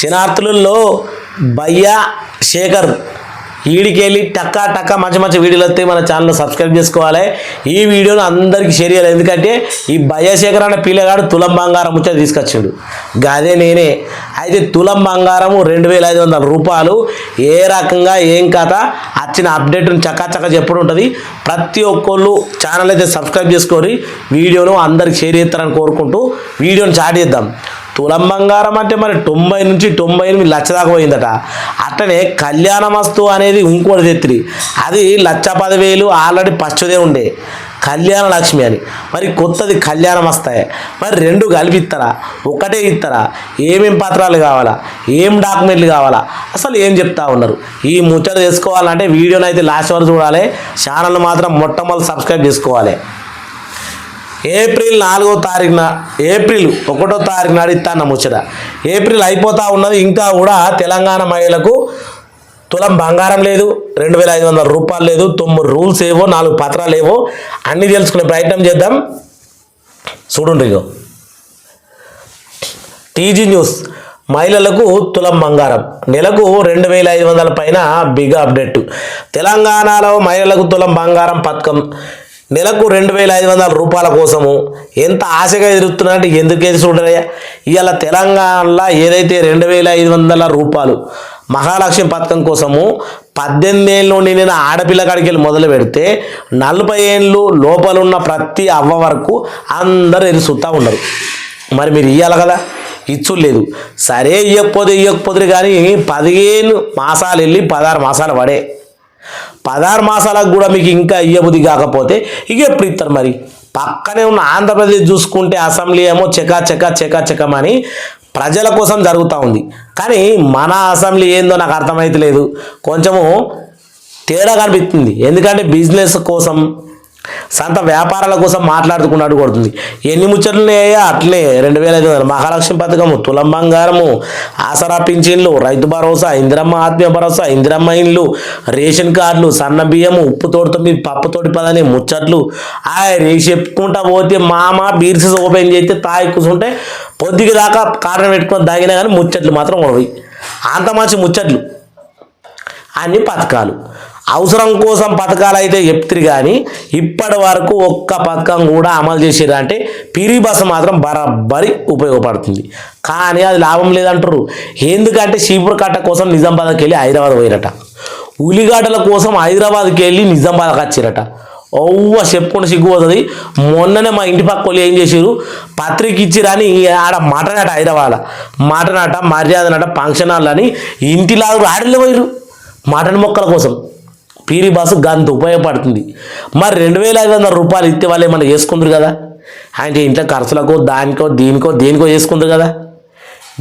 శనార్థులలో భయ్యా శేఖర్. వీడికెళ్ళి టక్కా టక్కా మంచి మంచి వీడియోలు వస్తే మన ఛానల్ సబ్స్క్రైబ్ చేసుకోవాలి. ఈ వీడియోను అందరికీ షేర్ చేయాలి. ఎందుకంటే ఈ భయశేఖర్ అనే పిల్లగాడు తులం బంగారం ముచ్చట తీసుకొచ్చిండు. గదే నేనే. అయితే తులం బంగారము రెండు వేల ఐదు వందల రూపాయలు. ఏ రకంగా ఏం కథ? వచ్చిన అప్డేట్ను చక్కా చక్క చెప్పుడు ఉంటుంది. ప్రతి ఒక్కళ్ళు ఛానల్ అయితే సబ్స్క్రైబ్ చేసుకొని వీడియోను అందరికి షేర్ చేస్తారని కోరుకుంటూ వీడియోని స్టార్ట్ చేద్దాం. తులం బంగారం అంటే మరి తొంభై నుంచి తొంభై ఎనిమిది లక్ష దాకా పోయిందట. అట్లనే కళ్యాణమస్తు అనేది ఇంకోటి తెత్తిరి. అది లక్ష పదివేలు ఆల్రెడీ పచ్చదే ఉండే. కళ్యాణ లక్ష్మి అని. మరి కొత్తది కళ్యాణం వస్తాయి. మరి రెండు కలిపి ఇస్తారా ఒకటే ఇస్తారా ఏమేం పత్రాలు కావాలా? ఏం డాక్యుమెంట్లు కావాలా? అసలు ఏం చెప్తా ఉన్నారు? ఈ ముచ్చట చేసుకోవాలంటే వీడియోని అయితే లాస్ట్ వరకు చూడాలి. ఛానల్ మాత్రం మొట్టమొదటి సబ్స్క్రైబ్ చేసుకోవాలి. ఏప్రిల్ నాలుగో తారీఖున ఏప్రిల్ ఒకటో తారీఖు నాడు ఇస్తాన్న ముచ్చట. ఏప్రిల్ అయిపోతా ఉన్నది ఇంకా కూడా తెలంగాణ మహిళలకు తులం బంగారం లేదు రెండు వేల ఐదు వందల రూపాయలు లేదు తొమ్మిది రూల్స్ ఏవో నాలుగు పత్రాలు ఏవో అన్నీ తెలుసుకునే ప్రయత్నం చేద్దాం. చూడండి ఇగో. TG news. మహిళలకు తులం బంగారం. నెలకు రెండు వేల ఐదు వందల పైన బిగ్ అప్డేట్. తెలంగాణలో మహిళలకు తులం బంగారం పథకం. నెలకు రెండు వేల ఐదు వందల రూపాయల కోసము ఎంత ఆశగా ఎదురుతున్నారంటే ఎందుకు ఎదురుతుంటారయ్యా ఇవాళ తెలంగాణలో ఏదైతే రెండు వేల ఐదు వందల రూపాయలు మహాలక్ష్మి పథకం కోసము పద్దెనిమిది ఏళ్ళ నుండి నేను ఆడపిల్ల కాడికి వెళ్ళి మొదలు పెడితే నలభై ఏళ్ళు లోపలున్న ప్రతి అవ్వ వరకు అందరూ ఎదురుస్తూ ఉన్నారు. మరి మీరు ఇవ్వాలి కదా? ఇచ్చు లేదు. సరే ఇవ్వకపోతే ఇవ్వకపోతే కానీ పదిహేను మాసాలు వెళ్ళి పదహారు మాసాలు పడే. పదహారు మాసాలకు కూడా మీకు ఇంకా ఇయ్యబుద్ధి కాకపోతే ఇక ఎప్పుడు ఇస్తారు మరి? పక్కనే ఉన్న ఆంధ్రప్రదేశ్ చూసుకుంటే అసెంబ్లీ ఏమో చెకా చెకా చెకా చెకమని ప్రజల కోసం జరుగుతూ ఉంది. కానీ మన అసెంబ్లీ ఏందో నాకు అర్థమైతలేదు. కొంచెము తేడా కనిపిస్తుంది. ఎందుకంటే బిజినెస్ కోసం సొంత వ్యాపారాల కోసం మాట్లాడుకున్నట్టు కొడుతుంది. ఎన్ని ముచ్చట్లున్నాయా అట్లే. రెండు వేల ఐదు వందలు. మహాలక్ష్మి పథకము తులం బంగారము ఆసరా పింఛన్లు రైతు భరోసా ఇందిరమ్మ ఆత్మీయ భరోసా ఇందిరమ్మ ఇండ్లు రేషన్ కార్డులు సన్న బియ్యము ఉప్పు తోడుతో మీ పప్పు తోటి పదని ముచ్చట్లు. ఆ రేసి చెప్పుకుంటా పోతే మామ బీర్సెస్ ఓపెన్ చేస్తే తాయి కూర్చుంటే పొద్దుకి దాకా కారణం పెట్టుకొని దాగినా కానీ ముచ్చట్లు మాత్రం ఉండవు అంత మంచి ముచ్చట్లు. అన్ని పథకాలు. అవసరం కోసం పథకాలు అయితే చెప్తారు కానీ ఇప్పటి వరకు ఒక్క పథకం కూడా అమలు చేసేది అంటే పిరి బస్సు మాత్రం బరాబరి ఉపయోగపడుతుంది. కానీ అది లాభం లేదంటారు ఎందుకంటే చీపురు కట్ట కోసం నిజామాబాద్కి వెళ్ళి హైదరాబాద్ పోయిరట. ఉలిగాటల కోసం హైదరాబాద్కి వెళ్ళి నిజామాబాద్కి వచ్చిరట. ఒవ్వ చెప్పుకుంటే సిగ్గుపోతుంది మొన్ననే మా ఇంటి పక్క వాళ్ళు ఏం చేశారు పత్రిక ఇచ్చిరని ఆడ మటనట హైదరాబాద్ మటనట మర్యాదనట ఫంక్షన్ హాల్ అని ఇంటిలాగా ఆడలే పోయారు మటన్ మొక్కల కోసం. పీరి బస్సు గంత ఉపయోగపడుతుంది. మరి రెండు వేల ఐదు వందల రూపాయలు ఇస్తే వాళ్ళు ఏమన్నా చేసుకుందరు కదా? అంటే ఇంట్లో ఖర్చులకో దానికో దీనికో దేనికో చేసుకుందరు కదా?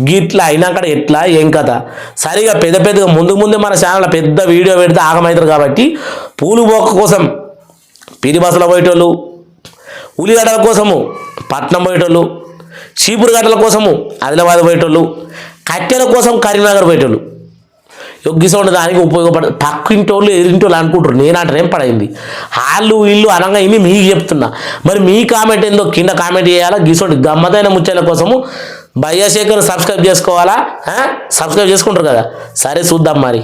గిట్లా అయినాక ఎట్లా? ఏం కథ? సరిగా పెద్ద పెద్దగా ముందు ముందే మన ఛానల్ పెద్ద వీడియో పెడితే ఆగమవుతారు కాబట్టి పూలు బొక్క కోసం పీరి బస్సులో పోయేటోళ్ళు ఉల్లిగడ్డల కోసము పట్నం పోయేటోళ్ళు చీపురు గడ్డల కోసము ఆదిలాబాద్ పోయేటోళ్ళు కట్టెల కోసం కరీంనగర్ పోయేటోళ్ళు. యొగ్గిసౌండ్ దానికి ఉపయోగపడ పక్కింటోళ్ళు ఎదిరింటోళ్ళు అనుకుంటారు. నేను అంటే ఏం పడైంది. వాళ్ళు వీళ్ళు అనగా ఇన్ని మీకు చెప్తున్నా. మరి మీ కామెంట్ ఏందో కింద కామెంట్ చేయాలా? గిసోటి గమ్మతైన ముచ్చల కోసము భయ్యశేఖర్ సబ్స్క్రైబ్ చేసుకోవాలా? సబ్స్క్రైబ్ చేసుకుంటారు కదా? సరే చూద్దాం మరి.